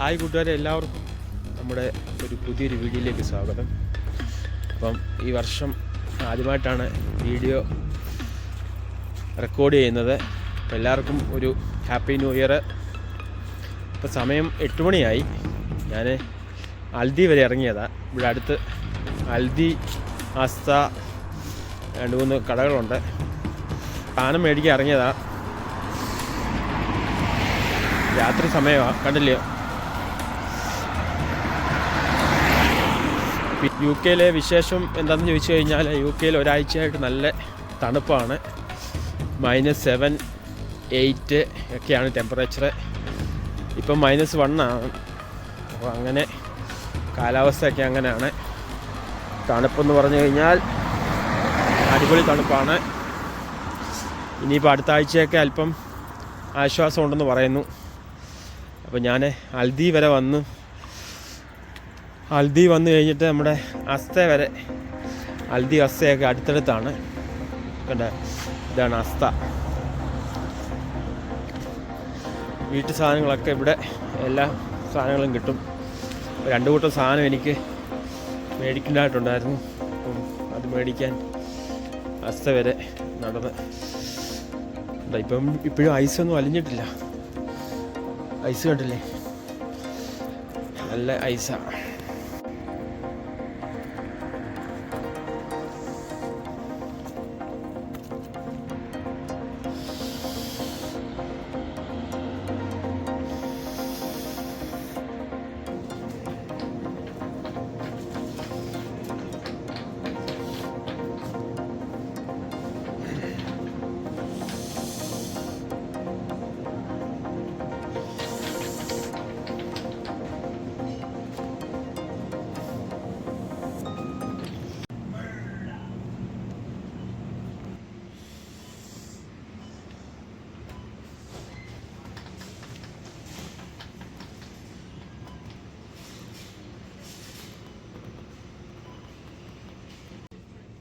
Hi കൂട്ടുകാരെ എല്ലാവർക്കും. നമ്മുടെ ഒരു പുതിയൊരു വീഡിയോയിലേക്ക് സ്വാഗതം. അപ്പം ഈ വർഷം ആദ്യമായിട്ടാണ് വീഡിയോ റെക്കോർഡ് ചെയ്യുന്നത്. അപ്പം എല്ലാവർക്കും ഒരു ഹാപ്പി ന്യൂ ഇയർ ഇപ്പം സമയം എട്ട് മണിയായി. ഞാൻ അൽദി വരെ ഇറങ്ങിയതാണ് ഇവിടെ അടുത്ത് അൽദി ആസ്ത രണ്ട് മൂന്ന് കടകളുണ്ട്. സാധനം മേടിക്കാൻ ഇറങ്ങിയതാണ് രാത്രി സമയമാണ് കണ്ടില്ലയോ? യു കെയിലെ വിശേഷം എന്താണെന്ന് ചോദിച്ചു കഴിഞ്ഞാൽ യു കെയിൽ ഒരാഴ്ചയായിട്ട് നല്ല തണുപ്പാണ്. മൈനസ് സെവൻ എയ്റ്റ് ഒക്കെയാണ് ടെമ്പറേച്ചർ ഇപ്പം മൈനസ് വണ്ണാണ് അപ്പോൾ അങ്ങനെ കാലാവസ്ഥയൊക്കെ അങ്ങനെയാണ്. തണുപ്പെന്ന് പറഞ്ഞു കഴിഞ്ഞാൽ അടിപൊളി തണുപ്പാണ്. ഇനിയിപ്പോൾ അടുത്ത ആഴ്ചയൊക്കെ അല്പം ആശ്വാസമുണ്ടെന്ന് പറയുന്നു. അപ്പോൾ ഞാൻ അൽദി വരെ വന്ന് ഹൽദി വന്നു കഴിഞ്ഞിട്ട് നമ്മുടെ അസ്ത വരെ. അൽദി അസ്തയൊക്കെ അടുത്തടുത്താണ്. കണ്ട? ഇതാണ് അസ്ത. വീട്ടു സാധനങ്ങളൊക്കെ ഇവിടെ എല്ലാ സാധനങ്ങളും കിട്ടും. രണ്ട് കൂട്ടം സാധനം എനിക്ക് മേടിക്കേണ്ടതായിട്ടുണ്ടായിരുന്നു. അപ്പം അത് മേടിക്കാൻ അസ്ത വരെ നടന്ന്. ഇപ്പം ഇപ്പോഴും ഐസൊന്നും അലിഞ്ഞിട്ടില്ല. ഐസ് കണ്ടില്ലേ? നല്ല ഐസാണ്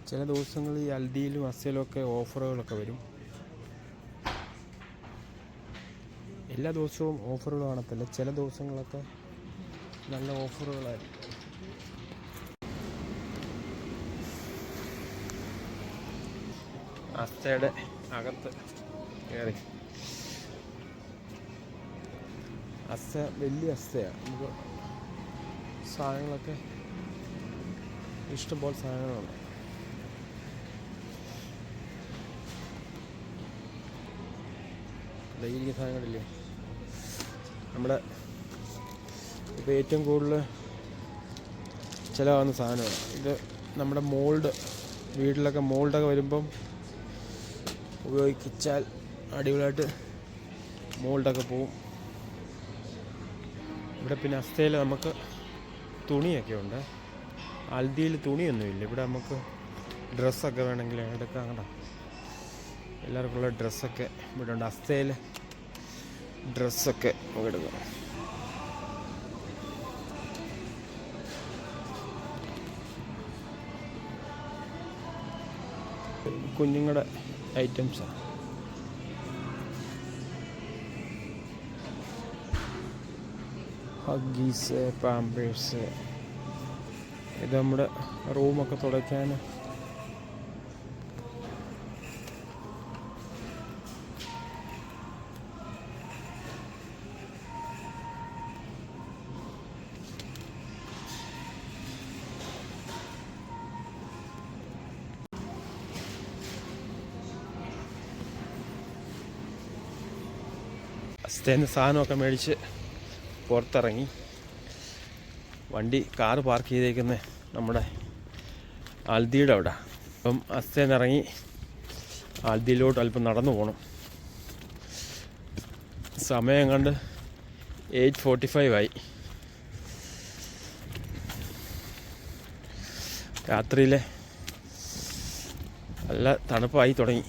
ചില ദിവസങ്ങളിൽ ഈ അൽദിയിലും അസയിലും ഒക്കെ ഓഫറുകളൊക്കെ വരും. എല്ലാ ദിവസവും ഓഫറുകൾ കാണത്തില്ല. ചില ദിവസങ്ങളൊക്കെ നല്ല ഓഫറുകളായിരിക്കും. അസ്തയുടെ അകത്ത് കയറി അസ്ത വലിയ അസ്തയാണ് നമുക്ക് സാധനങ്ങളൊക്കെ ഇഷ്ടംപോലെ സാധനങ്ങളുണ്ട്. ഡെയിലി സാധനങ്ങളില്ലേ? നമ്മുടെ ഇപ്പോൾ ഏറ്റവും കൂടുതൽ ചിലവാകുന്ന സാധനമാണ്. ഇത് നമ്മുടെ മോൾഡ് വീട്ടിലൊക്കെ മോൾഡൊക്കെ വരുമ്പം ഉപയോഗിച്ചാൽ അടിപൊളിയായിട്ട് മോൾഡൊക്കെ പോവും. ഇവിടെ പിന്നെ അസ്ഥയിൽ നമുക്ക് തുണിയൊക്കെ ഉണ്ട്. അൽദിയിൽ തുണിയൊന്നുമില്ല. ഇവിടെ നമുക്ക് ഡ്രസ്സൊക്കെ വേണമെങ്കിൽ എടുക്കാം. കേട്ടോ എല്ലാവർക്കുള്ള ഡ്രസ്സൊക്കെ ഇവിടെ ഉണ്ട് അസ്ഥയിൽ ഡ്രസ്സൊക്കെ എടുക്കാം കുഞ്ഞുങ്ങളുടെ ഐറ്റംസ്. Huggies Pampers. ഇത് നമ്മുടെ റൂമൊക്കെ തുടയ്ക്കാൻ അസ്ഥേന്ന് സാധനമൊക്കെ മേടിച്ച് പുറത്തിറങ്ങി. വണ്ടി കാറ് പാർക്ക് ചെയ്തേക്കുന്ന നമ്മുടെ ആൽദിയുടെ അവിടെ. അപ്പം അസ്തേൻ ഇറങ്ങി ആൽദിയിലോട്ട് അല്പം നടന്നു പോകണം സമയം കണ്ട് എയ്റ്റ് ഫോർട്ടി ഫൈവ് ആയി. രാത്രിയിലെ നല്ല തണുപ്പായി തുടങ്ങി.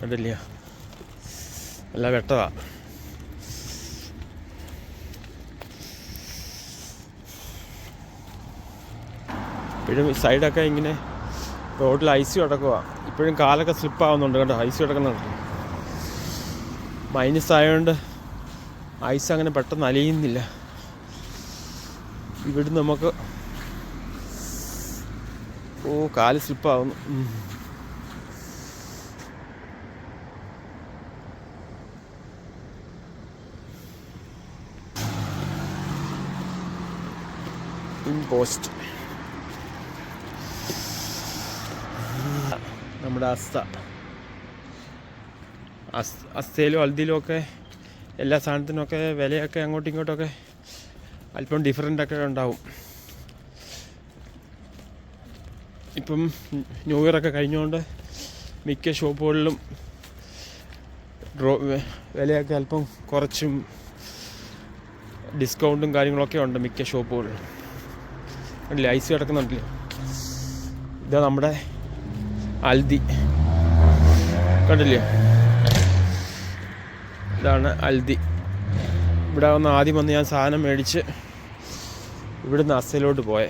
കണ്ടില്ല നല്ല വെട്ടതാ. ഇപ്പോഴും സൈഡൊക്കെ ഇങ്ങനെ റോഡിൽ ഐസ് കിടക്കുക ഇപ്പോഴും കാലൊക്കെ സ്ലിപ്പ് ആവുന്നുണ്ട് കേട്ടോ ഐസ് കിടക്കുന്നുണ്ട്. മൈനസ് ആയതുകൊണ്ട് ഐസ് അങ്ങനെ പെട്ടെന്ന് അലിയുന്നില്ല. ഇവിടുന്ന് നമുക്ക് ഓ കാൽ സ്ലിപ്പാവുന്നു ഉം. ഇൻ പോസ്റ്റ് നമ്മുടെ അസ്ത അസ് അസ്തയിലും ഹൽദിയിലും ഒക്കെ എല്ലാ സാധനത്തിനൊക്കെ വിലയൊക്കെ അങ്ങോട്ടും ഇങ്ങോട്ടൊക്കെ അല്പം ഡിഫറെന്റ് ഒക്കെ ഉണ്ടാവും. ഇപ്പം ന്യൂ ഇയർ ഒക്കെ കഴിഞ്ഞുകൊണ്ട് മിക്ക ഷോപ്പുകളിലും ഡ്രോ വിലയൊക്കെ അല്പം കുറച്ചും ഡിസ്കൗണ്ടും കാര്യങ്ങളൊക്കെ ഉണ്ട് മിക്ക ഷോപ്പുകളിലും. കണ്ടില്ലേ? ഐസ് കിടക്കുന്നുണ്ടല്ലേ ഇതാ നമ്മുടെ അൽദി. കണ്ടില്ലേ? ഇതാണ് അൽദി. ഇവിടെ വന്ന് ആദ്യം വന്ന് ഞാൻ സാധനം മേടിച്ച് ഇവിടുന്ന് അസയിലോട്ട് പോയേ.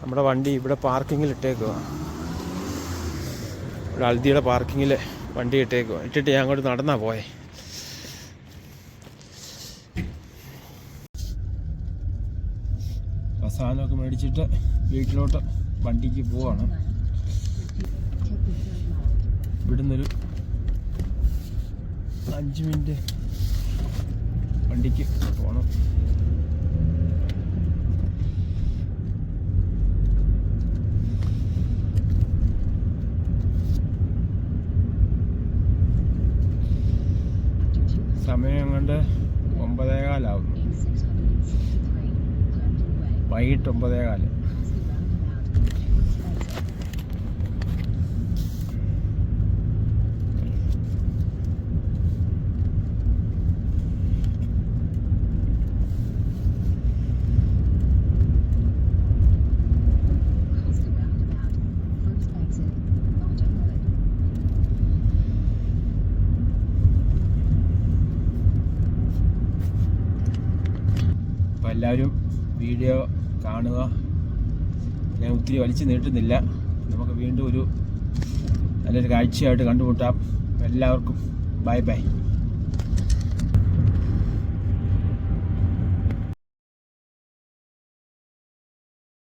നമ്മുടെ വണ്ടി ഇവിടെ പാർക്കിങ്ങിൽ ഇട്ടേക്കുക ഇവിടെ അൽദിയുടെ പാർക്കിങ്ങിൽ വണ്ടി ഇട്ടേക്കുക ഇട്ടിട്ട് ഞാൻ അങ്ങോട്ട് നടന്നാ പോയേ. അപ്പോൾ സാധനമൊക്കെ മേടിച്ചിട്ട് വീട്ടിലോട്ട് വണ്ടിക്ക് പോവാണ്. ഇവിടുന്നൊരു അഞ്ച് മിനിറ്റ് വണ്ടിക്ക് പോകണം സമയം കൊണ്ട് ഒമ്പതേകാലാവുന്നു വൈകിട്ട് ഒമ്പതേകാൽ അപ്പോൾ എല്ലാവരും വീഡിയോ കാണുക. ഞാൻ ഒത്തിരി വലിച്ചു നീട്ടുന്നില്ല. നമുക്ക് വീണ്ടും ഒരു നല്ലൊരു കാഴ്ചയായിട്ട് കണ്ടുമുട്ടാം. എല്ലാവർക്കും ബൈ ബൈ.